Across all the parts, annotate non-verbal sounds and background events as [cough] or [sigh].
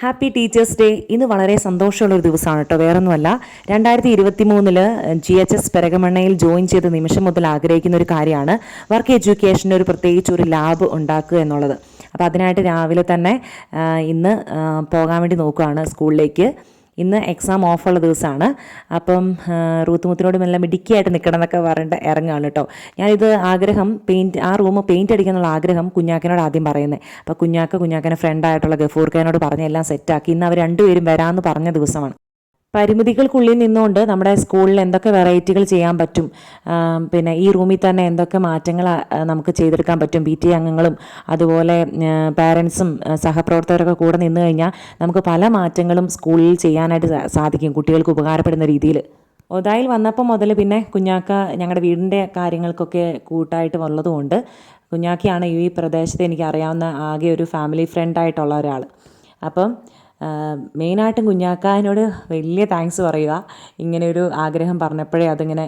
Happy teachers day ഇന്ന് വളരെ സന്തോഷമുള്ള ഒരു ദിവസമാണ് കേട്ടോ. വേറൊന്നുമല്ല രണ്ടായിരത്തി ഇരുപത്തി മൂന്നിൽ ജി എച്ച് എസ് പെരകമണ്ണയിൽ ജോയിൻ ചെയ്ത നിമിഷം മുതൽ ആഗ്രഹിക്കുന്ന ഒരു കാര്യമാണ് വർക്ക് എഡ്യൂക്കേഷന് ഒരു പ്രത്യേകിച്ച് ഒരു ലാബ് ഉണ്ടാക്കുക എന്നുള്ളത്. അപ്പോൾ അതിനായിട്ട് രാവിലെ തന്നെ ഇന്ന് പോകാൻ വേണ്ടി നോക്കുകയാണ് സ്കൂളിലേക്ക്. ഇന്ന് എക്സാം ഓഫുള്ള ദിവസമാണ് അപ്പം റൂത്തുമുത്തിനോടും എല്ലാം മിടുക്കിയായിട്ട് നിൽക്കണം എന്നൊക്കെ പറഞ്ഞിട്ട് ഇറങ്ങുകയാണ് കേട്ടോ. ഞാനിത് ആഗ്രഹം പെയിന്റ് ആ റൂം പെയിന്റ് അടിക്കാനുള്ള ആഗ്രഹം കുഞ്ഞാക്കനോട് ആദ്യം പറയുന്നത് അപ്പോൾ കുഞ്ഞാക്ക കുഞ്ഞാക്കന്റെ ഫ്രണ്ടായിട്ടുള്ള ഗഫൂർക്കാനോട് പറഞ്ഞ് എല്ലാം സെറ്റാക്കി ഇന്ന് അവർ രണ്ടുപേരും വരാമെന്ന് പറഞ്ഞ ദിവസമാണ്. പരിമിതികൾക്കുള്ളിൽ നിന്നുകൊണ്ട് നമ്മുടെ സ്കൂളിൽ എന്തൊക്കെ വെറൈറ്റികൾ ചെയ്യാൻ പറ്റും പിന്നെ ഈ റൂമിൽ തന്നെ എന്തൊക്കെ മാറ്റങ്ങൾ നമുക്ക് ചെയ്തെടുക്കാൻ പറ്റും പി ടി അംഗങ്ങളും അതുപോലെ പാരൻസും സഹപ്രവർത്തകരൊക്കെ കൂടെ നിന്ന് കഴിഞ്ഞാൽ നമുക്ക് പല മാറ്റങ്ങളും സ്കൂളിൽ ചെയ്യാനായിട്ട് സാധിക്കും കുട്ടികൾക്ക് ഉപകാരപ്പെടുന്ന രീതിയിൽ. ഒതായിൽ വന്നപ്പോൾ മുതൽ പിന്നെ കുഞ്ഞാക്ക ഞങ്ങളുടെ വീടിന്റെ കാര്യങ്ങൾക്കൊക്കെ കൂട്ടായിട്ട് വന്നതുകൊണ്ട് കുഞ്ഞാക്കിയാണ് ഈ പ്രദേശത്ത് എനിക്ക് അറിയാവുന്ന ആകെ ഒരു ഫാമിലി ഫ്രണ്ടായിട്ടുള്ള ഒരാൾ. അപ്പം മെയിനായിട്ടും കുഞ്ഞാക്കാനോട് വലിയ താങ്ക്സ് പറയുക. ഇങ്ങനെ ഒരു ആഗ്രഹം പറഞ്ഞപ്പോഴേ അതിങ്ങനെ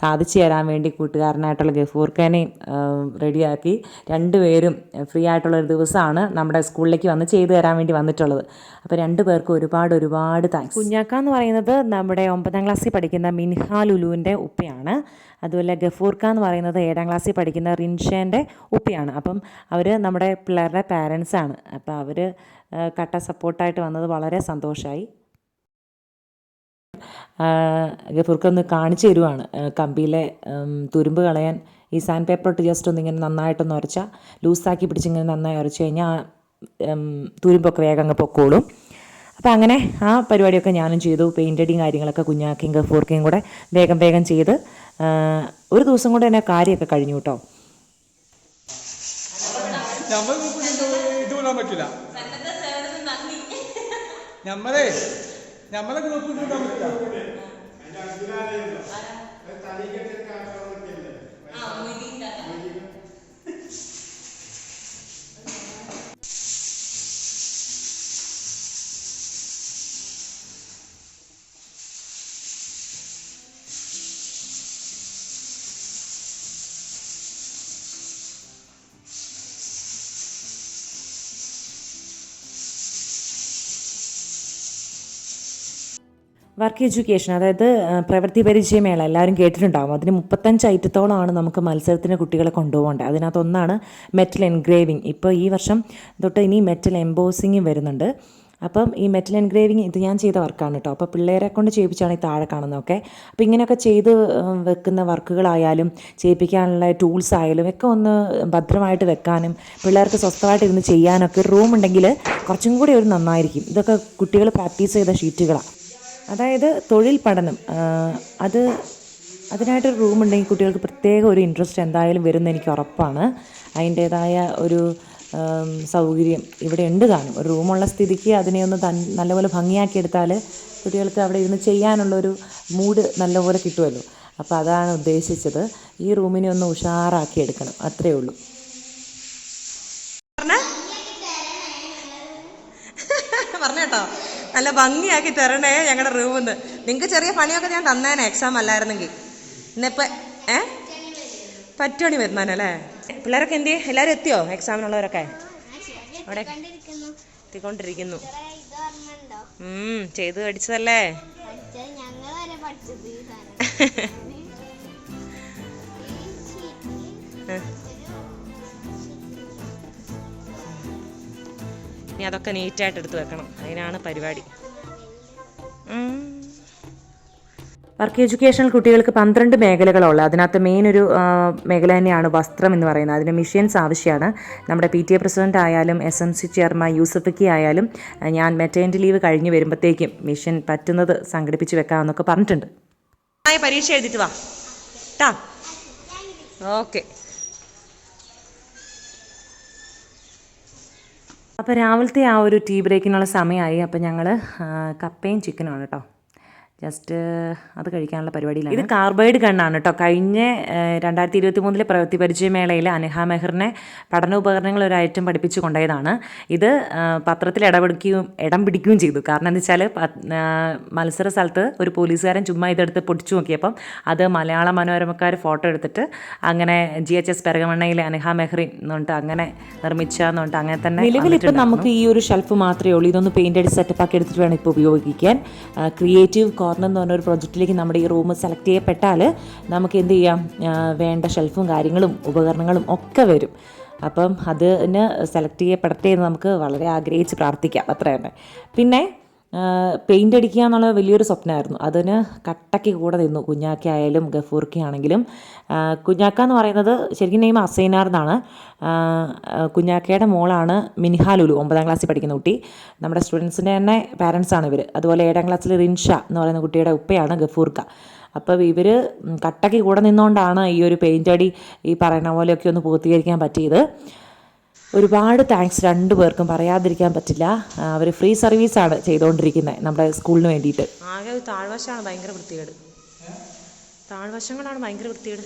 സാധിച്ചു തരാൻ വേണ്ടി കൂട്ടുകാരനായിട്ടുള്ള ഗഫൂർഖാനെയും റെഡിയാക്കി. രണ്ടുപേരും ഫ്രീ ആയിട്ടുള്ള ഒരു ദിവസമാണ് നമ്മുടെ സ്കൂളിലേക്ക് വന്ന് ചെയ്തു തരാൻ വേണ്ടി വന്നിട്ടുള്ളത്. അപ്പോൾ രണ്ടു പേർക്കും ഒരുപാട് ഒരുപാട് താങ്ക്സ്. കുഞ്ഞാക്ക എന്ന് പറയുന്നത് നമ്മുടെ ഒമ്പതാം ക്ലാസ്സിൽ പഠിക്കുന്ന മിൻഹാ ലുലുവിന്റെ ഉപ്പയാണ്. അതുപോലെ ഗഫൂർക്ക എന്ന് പറയുന്നത് ഏഴാം ക്ലാസ്സിൽ പഠിക്കുന്ന റിൻഷേന്റെ ഉപ്പിയാണ്. അപ്പം അവർ നമ്മുടെ പിള്ളേരുടെ പാരൻസ് ആണ്. അപ്പോൾ അവർ കട്ട സപ്പോർട്ടായിട്ട് വന്നത് വളരെ സന്തോഷമായി ഗഫൂർക്ക് ഒന്ന് കാണിച്ചു തരുവാണ്. കമ്പിയിലെ തുരുമ്പ് കളയാൻ ഈ സാൻഡ് പേപ്പർ ഇട്ട് ജസ്റ്റ് ഒന്ന് ഇങ്ങനെ നന്നായിട്ടൊന്ന് ഉരച്ചാൽ ലൂസാക്കി പിടിച്ചിങ്ങനെ നന്നായി ഉരച്ചു കഴിഞ്ഞാൽ തുരുമ്പൊക്കെ വേഗം അങ്ങ് പൊക്കോളും. അപ്പോൾ അങ്ങനെ ആ പരിപാടിയൊക്കെ ഞാനും ചെയ്തു. പെയിന്റടിയും കാര്യങ്ങളൊക്കെ കുഞ്ഞാക്കിയും ഗഫൂർക്കയും കൂടെ വേഗം വേഗം ചെയ്ത് ഒരു ദിവസം കൊണ്ട് തന്നെ കാര്യമൊക്കെ കഴിഞ്ഞു കേട്ടോ പറ്റില്ല. നമ്മളെ നമ്മളെ ഗ്രൂപ്പ് വിടാൻ പറ്റില്ല. വർക്ക് എഡ്യൂക്കേഷൻ അതായത് പ്രവൃത്തി പരിചയമേള എല്ലാവരും കേട്ടിട്ടുണ്ടാകും അതിന് മുപ്പത്തഞ്ച് ഐറ്റത്തോളമാണ് നമുക്ക് മത്സരത്തിന് കുട്ടികളെ കൊണ്ടുപോകേണ്ടത്. അതിനകത്തൊന്നാണ് മെറ്റൽ എൻഗ്രേവിങ് ഇപ്പോൾ ഈ വർഷം തൊട്ട് ഇനി മെറ്റൽ എംബോസിങ്ങും വരുന്നുണ്ട്. അപ്പം ഈ മെറ്റൽ എൻഗ്രേവിങ് ഇത് ഞാൻ ചെയ്ത വർക്കാണ് കേട്ടോ അപ്പോൾ പിള്ളേരെ കൊണ്ട് ചെയ്യിപ്പിച്ചാണ് ഈ താഴെ കാണുന്നതൊക്കെ അപ്പോൾ ഇങ്ങനെയൊക്കെ ചെയ്ത് വെക്കുന്ന വർക്കുകളായാലും ചെയ്യിപ്പിക്കാനുള്ള ടൂൾസ് ആയാലും ഒക്കെ ഒന്ന് ഭദ്രമായിട്ട് വെക്കാനും പിള്ളേർക്ക് സ്വസ്ഥമായിട്ട് ഇരുന്ന് ചെയ്യാനൊക്കെ റൂം ഉണ്ടെങ്കിൽ കുറച്ചും കൂടി ഒരു നന്നായിരിക്കും. ഇതൊക്കെ കുട്ടികൾ പ്രാക്ടീസ് ചെയ്ത ഷീറ്റുകളാണ് അതായത് തൊഴിൽ പഠനം അത് അതിനായിട്ടൊരു റൂം ഉണ്ടെങ്കിൽ കുട്ടികൾക്ക് പ്രത്യേക ഒരു ഇൻട്രസ്റ്റ് എന്തായാലും വരുമെന്ന് എനിക്ക് ഉറപ്പാണ്. അതിന്റേതായ ഒരു സൗകര്യം ഇവിടെ ഉണ്ട് കാണും ഒരു റൂമുള്ള സ്ഥിതിക്ക് അതിനെ ഒന്ന് തൻ നല്ലപോലെ ഭംഗിയാക്കിയെടുത്താൽ കുട്ടികൾക്ക് അവിടെ ഇരുന്ന് ചെയ്യാനുള്ളൊരു മൂഡ് നല്ലപോലെ കിട്ടുമല്ലോ. അപ്പോൾ അതാണ് ഉദ്ദേശിച്ചത്. ഈ റൂമിനെ ഒന്ന് ഉഷാറാക്കി എടുക്കണം. അത്രയേ ഉള്ളൂ പറഞ്ഞേട്ടോ നല്ല ഭംഗിയാക്കി തരണേ ഞങ്ങളുടെ റൂമിൽ നിങ്ങൾക്ക് ചെറിയ പണിയൊക്കെ ഞാൻ തന്നേനെ എക്സാം അല്ലായിരുന്നെങ്കിൽ. ഇന്നിപ്പോൾ ഏ? പറ്റുമണി വരുന്നാനല്ലേ പിള്ളേരൊക്കെ എന്ത് ചെയ്യും? എല്ലാവരും എത്തിയോ എക്സാമിനുള്ളവരൊക്കെ അവിടെ കണ്ടിരിക്കുന്നു എത്തിക്കൊണ്ടിരിക്കുന്നു ചെയ്ത് പഠിച്ചതല്ലേ? പഠിച്ചത് ഇനി അതൊക്കെ നീറ്റായിട്ട് എടുത്ത് വെക്കണം. അതിനാണ് പരിപാടി. വർക്ക് എഡ്യൂക്കേഷണൽ കുട്ടികൾക്ക് പന്ത്രണ്ട് മേഖലകളുള്ള അതിനകത്ത് മെയിൻ ഒരു മേഖല തന്നെയാണ് വസ്ത്രം എന്ന് പറയുന്നത്. അതിന് മിഷ്യൻസ് ആവശ്യമാണ്. നമ്മുടെ പി ടി എ പ്രസിഡന്റ് ആയാലും എസ് എം സി ചെയർമാൻ യൂസഫക്കി ആയാലും ഞാൻ മെറ്റേണിറ്റി ലീവ് കഴിഞ്ഞ് വരുമ്പോഴത്തേക്കും മിഷൻ പറ്റുന്നത് സംഘടിപ്പിച്ച് വെക്കാമെന്നൊക്കെ പറഞ്ഞിട്ടുണ്ട്. പരീക്ഷ എഴുതിട്ട് വാ. ഓക്കെ. അപ്പോൾ രാവിലത്തെ ആ ഒരു ടീ ബ്രേക്കിനുള്ള സമയമായി. അപ്പോൾ ഞങ്ങൾ കപ്പയും ചിക്കനുമാണ് കേട്ടോ. ജസ്റ്റ് അത് കഴിക്കാനുള്ള പരിപാടിയിലാണ്. ഇത് കാർബൈഡ് കണ്ണാണ് കേട്ടോ കഴിഞ്ഞ രണ്ടായിരത്തി ഇരുപത്തി മൂന്നിലെ പ്രവൃത്തി പരിചയമേളയിൽ അനഹ മെഹറിനെ പഠന ഉപകരണങ്ങൾ ഒരു ഐറ്റം പഠിപ്പിച്ചു കൊണ്ടുപോയതാണ്. ഇത് പത്രത്തിൽ ഇടപെടുകയും ഇടം പിടിക്കുകയും ചെയ്തു. കാരണം എന്താ വെച്ചാൽ മത്സര സ്ഥലത്ത് ഒരു പോലീസുകാരൻ ചുമ്മാ ഇതെടുത്ത് പൊടിച്ചു നോക്കിയപ്പം അത് മലയാള മനോരമക്കാർ ഫോട്ടോ എടുത്തിട്ട് അങ്ങനെ ജി എച്ച് എസ് പെരകമണ്ണയിലെ അനഹ മെഹറി എന്നുണ്ട് അങ്ങനെ നിർമ്മിച്ച എന്നുണ്ട് അങ്ങനെ തന്നെ നിലവിൽ ഇപ്പം നമുക്ക് ഈ ഒരു ഷെൽഫ് മാത്രമേ ഉള്ളൂ. ഇതൊന്ന് പെയിന്റ് അടിച്ച് സെറ്റപ്പ് ആക്കി എടുത്തിട്ട് വേണം ഇപ്പോൾ ഉപയോഗിക്കാൻ. ക്രിയേറ്റീവ് കോർണർ എന്ന് പറഞ്ഞ ഒരു പ്രൊജക്റ്റിലേക്ക് നമ്മുടെ ഈ റൂം സെലക്ട് ചെയ്യപ്പെട്ടാൽ നമുക്ക് എന്ത് ചെയ്യാം? വേണ്ട ഷെൽഫും കാര്യങ്ങളും ഉപകരണങ്ങളും ഒക്കെ വരും. അപ്പം അതിന് സെലക്ട് ചെയ്യപ്പെടട്ടെ എന്ന് നമുക്ക് വളരെ ആഗ്രഹിച്ച് പ്രാർത്ഥിക്കാം. അത്ര തന്നെ പിന്നെ പെയിന്റ് അടിക്കുക എന്നുള്ള വലിയൊരു സ്വപ്നമായിരുന്നു. അതിന് കട്ടയ്ക്ക് കൂടെ നിന്നു. കുഞ്ഞാക്ക ആയാലും ഗഫൂർക്ക ആണെങ്കിലും. കുഞ്ഞാക്ക എന്ന് പറയുന്നത് ശരിക്കും നെയ്മ് അസൈനാർ എന്നാണ്. കുഞ്ഞാക്കയുടെ മോളാണ് മിനിഹാലുലു ഒമ്പതാം ക്ലാസ്സിൽ പഠിക്കുന്ന കുട്ടി. നമ്മുടെ സ്റ്റുഡൻസിന്റെ തന്നെ പാരൻസാണ് ഇവർ അതുപോലെ ഏഴാം ക്ലാസ്സിൽ റിൻഷ എന്ന് പറയുന്ന കുട്ടിയുടെ ഉപ്പയാണ് ഗഫൂർക്ക. അപ്പോൾ ഇവർ കട്ടയ്ക്ക് കൂടെ നിന്നുകൊണ്ടാണ് ഈ ഒരു പെയിന്റ് അടി ഈ പറയുന്ന പോലെയൊക്കെ ഒന്ന് പൂർത്തീകരിക്കാൻ പറ്റിയത്. ഒരുപാട് താങ്ക്സ് രണ്ടു പേർക്കും പറയാതിരിക്കാൻ പറ്റില്ല. അവർ ഫ്രീ സർവീസാണ് ചെയ്തുകൊണ്ടിരിക്കുന്നത് നമ്മുടെ സ്കൂളിന് വേണ്ടിയിട്ട്. ആകെ ഒരു താഴ്വശമാണ് ഭയങ്കര വൃത്തികേട്. താഴ്വശങ്ങളാണ് ഭയങ്കര വൃത്തികേട്.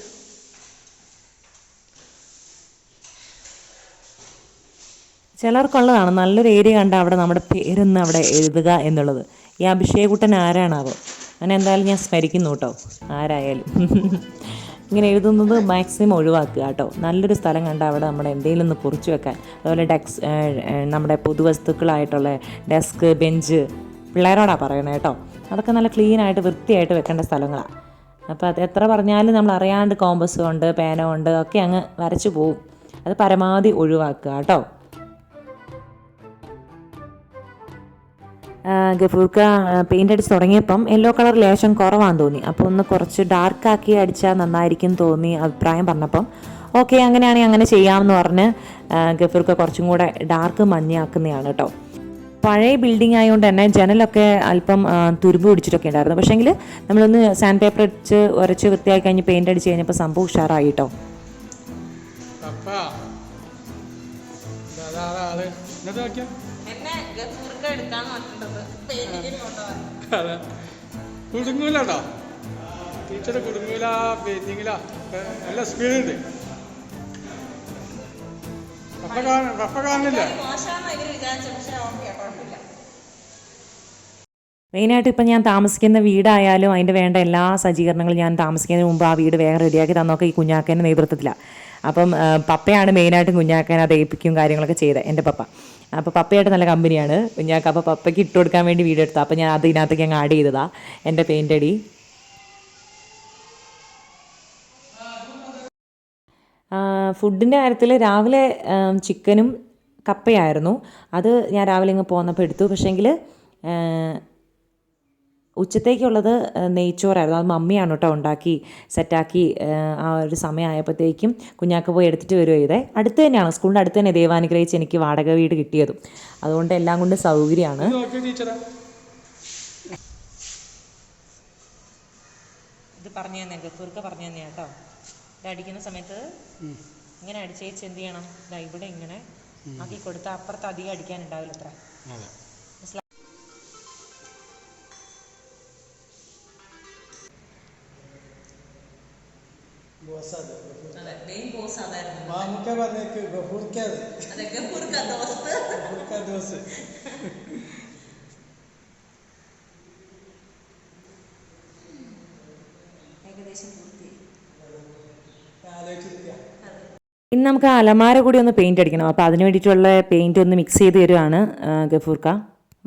ചിലർക്കുള്ളതാണ് നല്ലൊരു ഏരിയ കണ്ട അവിടെ നമ്മുടെ പേരൊന്ന് അവിടെ എഴുതുക എന്നുള്ളത്. ഈ അഭിഷേകുട്ടൻ ആരാണാവോ? അങ്ങനെ എന്തായാലും ഞാൻ സ്മരിക്കുന്നു കേട്ടോ. ആരായാലും. [laughs] ഇങ്ങനെ എഴുതുന്നത് മാക്സിമം ഒഴിവാക്കുക കേട്ടോ. നല്ലൊരു സ്ഥലം കണ്ട അവിടെ നമ്മുടെ എന്തെങ്കിലും ഒന്ന് കുറിച്ച് വെക്കാൻ. അതുപോലെ ഡെക്സ് നമ്മുടെ പുതുവസ്തുക്കളായിട്ടുള്ള ഡെസ്ക് ബെഞ്ച് പിള്ളേരോടാണ് പറയണേ കേട്ടോ. അതൊക്കെ നല്ല ക്ലീൻ ആയിട്ട് വൃത്തിയായിട്ട് വെക്കേണ്ട സ്ഥലങ്ങളാണ് അപ്പോൾ അത് എത്ര പറഞ്ഞാലും നമ്മൾ അറിയാണ്ട് കോമ്പസ് കൊണ്ട് പേന ഉണ്ട് ഒക്കെ അങ്ങ് വരച്ചു പോവും. അത് പരമാവധി ഒഴിവാക്കുക കേട്ടോ. ഗഫൂർക്ക പെയിന്റ് അടിച്ച് തുടങ്ങിയപ്പം യെല്ലോ കളർ ലേശം കുറവാന്ന് തോന്നി. അപ്പോൾ ഒന്ന് കുറച്ച് ഡാർക്കാക്കി അടിച്ചാൽ നന്നായിരിക്കും തോന്നി അഭിപ്രായം പറഞ്ഞപ്പം. ഓക്കെ അങ്ങനെയാണെങ്കിൽ അങ്ങനെ ചെയ്യാമെന്ന് പറഞ്ഞ് ഗഫൂർക്ക കുറച്ചും കൂടെ ഡാർക്ക് മഞ്ഞയാക്കുന്നതാണ് കേട്ടോ പഴയ ബിൽഡിംഗ് ആയതുകൊണ്ട് തന്നെ ജനലൊക്കെ അല്പം തുരുമ്പ് പിടിച്ചിട്ടൊക്കെ ഉണ്ടായിരുന്നു പക്ഷേങ്കിൽ നമ്മളൊന്ന് സാൻഡ് പേപ്പർ അടിച്ച് ഉരച്ച് വൃത്തിയാക്കി കഴിഞ്ഞ് പെയിന്റ് അടിച്ച് കഴിഞ്ഞപ്പോൾ സംഭവം ഉഷാറായി കേട്ടോ എന്നിട്ട് നോക്കിയാ പറഞ്ഞിട്ടത് അതെ. കുടുങ്ങൂലട്ടോ. ടീച്ചർ കുടുങ്ങൂല പെയിന്റിങ്ങില നല്ല സ്പീഡ് ഉണ്ട്. കാണ കാണില്ല മെയിനായിട്ട് ഇപ്പം ഞാൻ താമസിക്കുന്ന വീടായാലും അതിന്റെ വേണ്ട എല്ലാ സജ്ജീകരണങ്ങളും ഞാൻ താമസിക്കുന്നതിന് മുമ്പ് ആ വീട് വേഗം റെഡിയാക്കി തന്നൊക്കെ ഈ കുഞ്ഞാക്കേന്റെ നേതൃത്വത്തിലാണ് അപ്പം പപ്പയാണ് മെയിനായിട്ടും കുഞ്ഞാക്കേനെ അത് ഏൽപ്പിക്കും കാര്യങ്ങളൊക്കെ ചെയ്തത് എന്റെ പപ്പ. അപ്പോൾ പപ്പയായിട്ട് നല്ല കമ്പനിയാണ്. ഞങ്ങൾക്ക് അപ്പോൾ പപ്പയ്ക്ക് ഇട്ട് കൊടുക്കാൻ വേണ്ടി വീഡിയോ എടുത്തു അപ്പോൾ ഞാൻ അത് ഇതിനകത്തേക്ക് അങ്ങ് ആഡ് ചെയ്തതാ. എന്റെ പെയിന്റ് അടി. ഫുഡിന്റെ കാര്യത്തിൽ രാവിലെ ചിക്കനും കപ്പയായിരുന്നു. അത് ഞാൻ രാവിലെ ഇങ്ങ് പോന്നപ്പോൾ എടുത്തു. പക്ഷേങ്കിൽ ഉച്ചത്തേക്കുള്ളത് നെയ്ച്ചോറായിരുന്നു. അത് മമ്മിയാണ് കേട്ടോ ഉണ്ടാക്കി സെറ്റാക്കി ആ, ആ ഒരു സമയമായപ്പോഴത്തേക്കും കുഞ്ഞാക്ക പോയി എടുത്തിട്ട് വരുമോ ചെയ്തേ അടുത്ത് തന്നെയാണ്. സ്കൂളിന്റെ അടുത്ത് തന്നെ ദൈവാനുഗ്രഹിച്ച് എനിക്ക് വാടക വീട് കിട്ടിയതും. അതുകൊണ്ട് എല്ലാം കൊണ്ട് സൗകര്യമാണ്. ഇത് പറഞ്ഞു തന്നെ ഗഫൂർക്ക് പറഞ്ഞു തന്നെ കേട്ടോ. ഇത് അടിക്കുന്ന സമയത്ത് ഇങ്ങനെ അടിച്ചേച്ച് എന്ത് ചെയ്യണം? ഇതാ ഇവിടെ ഇങ്ങനെ ആക്കി കൊടുത്താൽ അപ്പുറത്ത് അധികം അടിക്കാനുണ്ടാവില്ല അത്ര മാമുക്ക പറഞ്ഞേക്ക് ഗഫൂർക്ക ദോസ്ത്. ഗഫൂർക്ക ആലോചിച്ചിരിക്കാം. ഇന്ന് നമുക്ക് അലമാര കൂടി ഒന്ന് പെയിന്റ് അടിക്കണം. അപ്പോൾ അതിന് വേണ്ടിയിട്ടുള്ള പെയിന്റ് ഒന്ന് മിക്സ് ചെയ്ത് തരുവാണ് ഗഫൂർക്ക.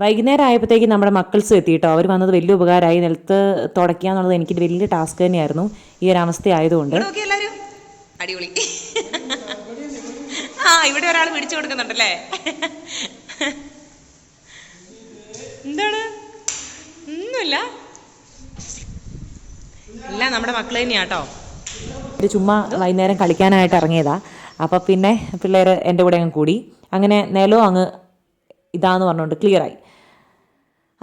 വൈകുന്നേരം ആയപ്പോഴത്തേക്ക് നമ്മുടെ മക്കൾസ് എത്തി കേട്ടോ അവർ വന്നത് വലിയ ഉപകാരമായി. നിലത്ത് തുടയ്ക്കുക എന്നുള്ളത് എനിക്ക് വലിയ ടാസ്ക് തന്നെയായിരുന്നു ഈ ഒരു അവസ്ഥ ആയതുകൊണ്ട് അടിപൊളി. ആ ഇവിടെ ഒരാൾ പിടിച്ചു കൊടുക്കുന്നുണ്ടല്ലേ? എന്താണ്? ഒന്നുമില്ല. ഇല്ല നമ്മുടെ മക്കൾ തന്നെയാട്ടോ. ചുമ്മാ വൈകുന്നേരം കളിക്കാനായിട്ട് ഇറങ്ങിയതാ. അപ്പോൾ പിന്നെ പിള്ളേർ എന്റെ കൂടെ അങ്ങ് കൂടി. അങ്ങനെ നിലവും അങ്ങ് ഇതാന്ന് പറഞ്ഞുകൊണ്ട് ക്ലിയറായി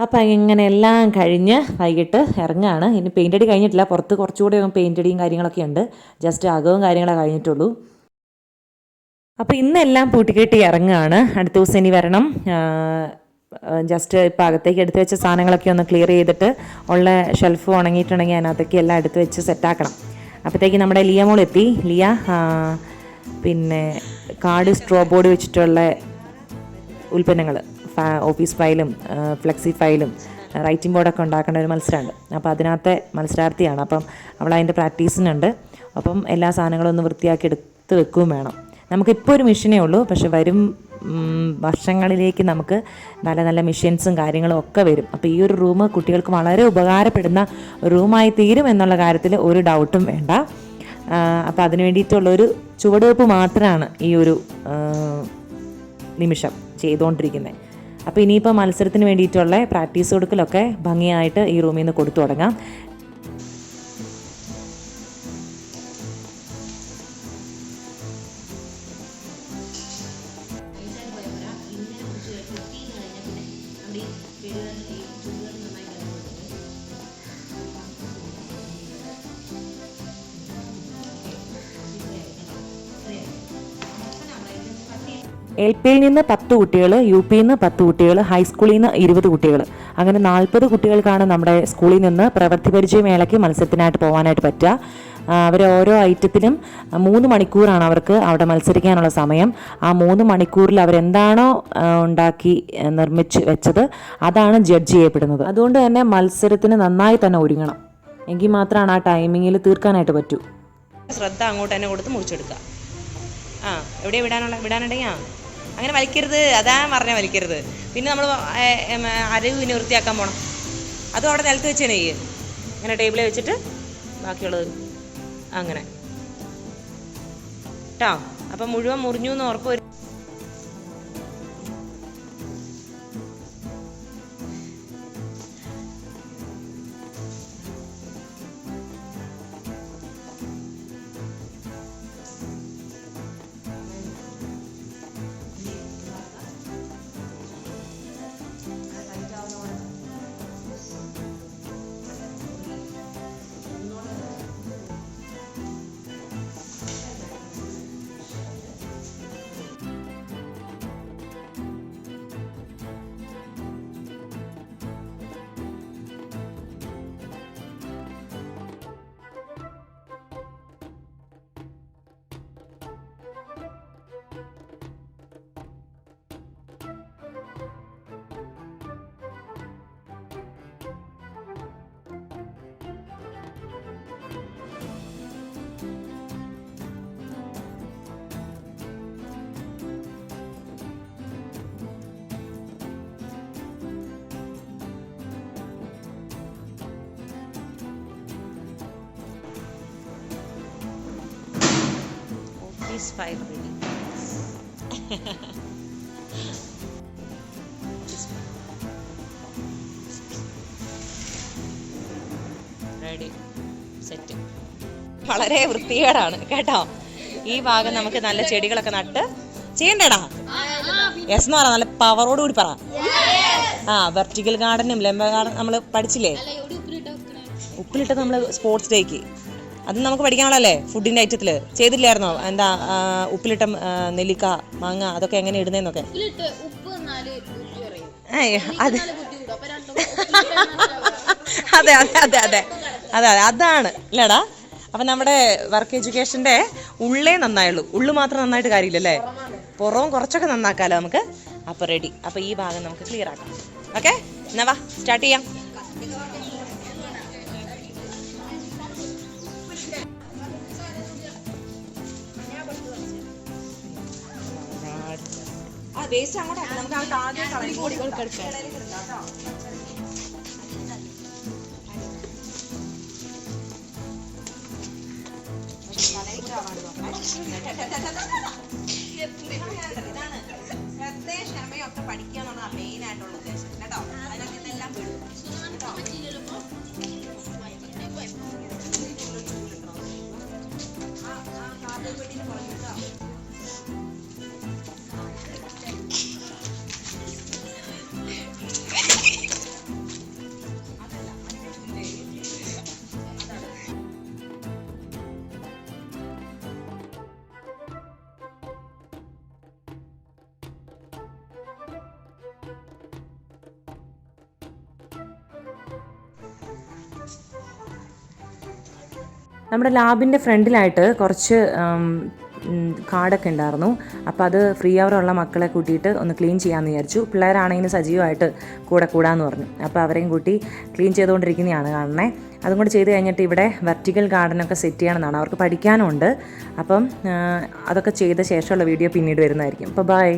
അപ്പം ഇങ്ങനെ എല്ലാം കഴിഞ്ഞ് വൈകിട്ട് ഇറങ്ങുകയാണ് ഇനി പെയിന്റ് അടി കഴിഞ്ഞിട്ടില്ല. പുറത്ത് കുറച്ചുകൂടെ പെയിന്റ് അടിയും കാര്യങ്ങളൊക്കെ ഉണ്ട്. ജസ്റ്റ് അകവും കാര്യങ്ങളൊക്കെ കഴിഞ്ഞിട്ടുള്ളൂ. അപ്പോൾ ഇന്നെല്ലാം പൂട്ടിക്കെട്ടി ഇറങ്ങുകയാണ് അടുത്ത ദിവസം ഇനി വരണം. ജസ്റ്റ് ഇപ്പം അകത്തേക്ക് എടുത്ത് വെച്ച സാധനങ്ങളൊക്കെ ഒന്ന് ക്ലിയർ ചെയ്തിട്ട് ഉള്ള ഷെൽഫ് ഉണങ്ങിയിട്ടുണ്ടെങ്കിൽ അതിനകത്തേക്ക് എല്ലാം എടുത്ത് വെച്ച് സെറ്റാക്കണം അപ്പോഴത്തേക്ക് നമ്മുടെ ലിയ മോൾ എത്തി. ലിയ പിന്നെ കാർഡ് സ്ട്രോ ബോർഡ് വെച്ചിട്ടുള്ള ഉൽപ്പന്നങ്ങൾ ഓഫീസ് ഫയലും ഫ്ലെക്സി ഫയലും റൈറ്റിംഗ് ബോർഡൊക്കെ ഉണ്ടാക്കേണ്ട ഒരു മത്സരമുണ്ട്. അപ്പോൾ അതിനകത്തെ മത്സരാർത്ഥിയാണ്. അപ്പം അവൾ അതിന്റെ പ്രാക്ടീസിനുണ്ട്. അപ്പം എല്ലാ സാധനങ്ങളും ഒന്ന് വൃത്തിയാക്കി എടുത്ത് വെക്കുകയും വേണം. നമുക്കിപ്പോൾ ഒരു മെഷീനേ ഉള്ളൂ. പക്ഷെ വരും വർഷങ്ങളിലേക്ക് നമുക്ക് നല്ല നല്ല മെഷീൻസും കാര്യങ്ങളും ഒക്കെ വരും. അപ്പോൾ ഈ ഒരു റൂം കുട്ടികൾക്ക് വളരെ ഉപകാരപ്പെടുന്ന റൂമായി തീരും എന്നുള്ള കാര്യത്തിൽ ഒരു ഡൗട്ടും വേണ്ട. അപ്പോൾ അതിന് വേണ്ടിയിട്ടുള്ളൊരു ചുവടുവെപ്പ് മാത്രമാണ് ഈ ഒരു നിമിഷം ചെയ്തുകൊണ്ടിരിക്കുന്നത്. അപ്പോൾ ഇനിയിപ്പോൾ മത്സരത്തിന് വേണ്ടിയിട്ടുള്ള പ്രാക്ടീസ് കൊടുക്കലൊക്കെ ഭംഗിയായിട്ട് ഈ റൂമിൽ നിന്ന് കൊടുത്തു തുടങ്ങാം. എൽ പിയിൽ നിന്ന് പത്ത് കുട്ടികൾ യു നിന്ന് പത്ത് കുട്ടികൾ ഹൈസ്കൂളിൽ നിന്ന് ഇരുപത് കുട്ടികൾ അങ്ങനെ നാൽപ്പത് കുട്ടികൾക്കാണ് നമ്മുടെ സ്കൂളിൽ നിന്ന് പ്രവൃത്തി പരിചയ മേളയ്ക്ക് മത്സരത്തിനായിട്ട് പോകാനായിട്ട് പറ്റുക. അവർ ഓരോ ഐറ്റത്തിലും മൂന്ന് മണിക്കൂറാണ് അവർക്ക് അവിടെ മത്സരിക്കാനുള്ള സമയം. ആ മൂന്ന് മണിക്കൂറിൽ അവരെന്താണോ ഉണ്ടാക്കി നിർമ്മിച്ച് വെച്ചത് അതാണ് ജഡ്ജ് ചെയ്യപ്പെടുന്നത്. അതുകൊണ്ട് തന്നെ മത്സരത്തിന് നന്നായി തന്നെ ഒരുങ്ങണം. എങ്കിൽ മാത്രമാണ് ആ ടൈമിങ്ങിൽ തീർക്കാനായിട്ട് പറ്റൂ. ശ്രദ്ധ അങ്ങോട്ട് തന്നെ കൊടുത്ത് മുറിച്ചെടുക്കുക. ആ എവിടെ വിടാനുള്ള വിടാനുണ്ടെങ്കിൽ ആ. അങ്ങനെ വലിക്കരുത് അതാ പറഞ്ഞ വലിക്കരുത്. പിന്നെ നമ്മൾ അരവ് പിന്നെ വൃത്തിയാക്കാൻ പോകണം അതും അവിടെ നിലത്ത് വെച്ചാണ് ചെയ്യുക ഇങ്ങനെ ടേബിളിൽ വെച്ചിട്ട് ബാക്കിയുള്ളത്. അങ്ങനെ. കേട്ടോ അപ്പം മുഴുവൻ മുറിഞ്ഞു എന്ന് ഉറപ്പ് വരും five file ready ready set വളരെ വൃത്തികേടാണ് കേട്ടോ. ഈ ഭാഗം നമുക്ക് നല്ല ചെടികളൊക്കെ നട്ട് ചെയ്യണ്ടേടാ? യെസ് എന്ന് പറ നല്ല പവറോട് കൂടി പറ. ആ വെർട്ടിക്കൽ ഗാർഡനും ലെമ്പ ഗാർഡൻ നമ്മൾ പഠിച്ചില്ലേ? ഉപ്പിലിട്ടത് നമ്മൾ സ്പോർട്സ് ഡേക്ക് അത് നമുക്ക് പഠിക്കാനുള്ളല്ലേ ഫുഡിന്റെ ഐറ്റത്തിൽ ചെയ്തില്ലായിരുന്നോ? എന്താ ഉപ്പിലിട്ട നെല്ലിക്ക മാങ്ങ അതൊക്കെ എങ്ങനെ ഇടുന്നേന്നൊക്കെ? [laughs] അതെ അതെ അതെ അതെ അതെ. അതെ അതാണ്. ഇല്ലടാ. അപ്പം നമ്മുടെ വർക്ക് എഡ്യൂക്കേഷന്റെ ഉള്ളേ നന്നായുള്ളൂ. ഉള്ളു മാത്രം നന്നായിട്ട് കാര്യമില്ലല്ലേ? പുറവും കുറച്ചൊക്കെ നന്നാക്കാലോ നമുക്ക്? അപ്പോൾ റെഡി അപ്പോൾ ഈ ഭാഗം നമുക്ക് ക്ലിയർ ആക്കാം. ഓക്കെ എന്നാ വാ സ്റ്റാർട്ട് ചെയ്യാം. വേസ്റ്റ് അങ്ങോട്ട് നമുക്ക് ആ താഴെ ഇതാണ് നമ്മുടെ ലാബിന്റെ ഫ്രണ്ടിലായിട്ട് കുറച്ച് കാടൊക്കെ ഉണ്ടായിരുന്നു. അപ്പോൾ അത് ഫ്രീ അവറുള്ള മക്കളെ കൂട്ടിയിട്ട് ഒന്ന് ക്ലീൻ ചെയ്യാമെന്ന് വിചാരിച്ചു. പിള്ളേരാണെങ്കിൽ സജീവമായിട്ട് കൂടെ കൂടാന്ന് പറഞ്ഞു. അപ്പോൾ അവരെയും കൂട്ടി ക്ലീൻ ചെയ്തുകൊണ്ടിരിക്കുന്നതാണ് കാണണേ അതും കൂടി ചെയ്ത് കഴിഞ്ഞിട്ട് ഇവിടെ വെർട്ടിക്കൽ ഗാർഡനൊക്കെ സെറ്റ് ചെയ്യണമെന്നാണ്. അവർക്ക് പഠിക്കാനുണ്ട്. അപ്പം അതൊക്കെ ചെയ്ത ശേഷമുള്ള വീഡിയോ പിന്നീട് വരുന്നതായിരിക്കും. അപ്പോൾ ബൈ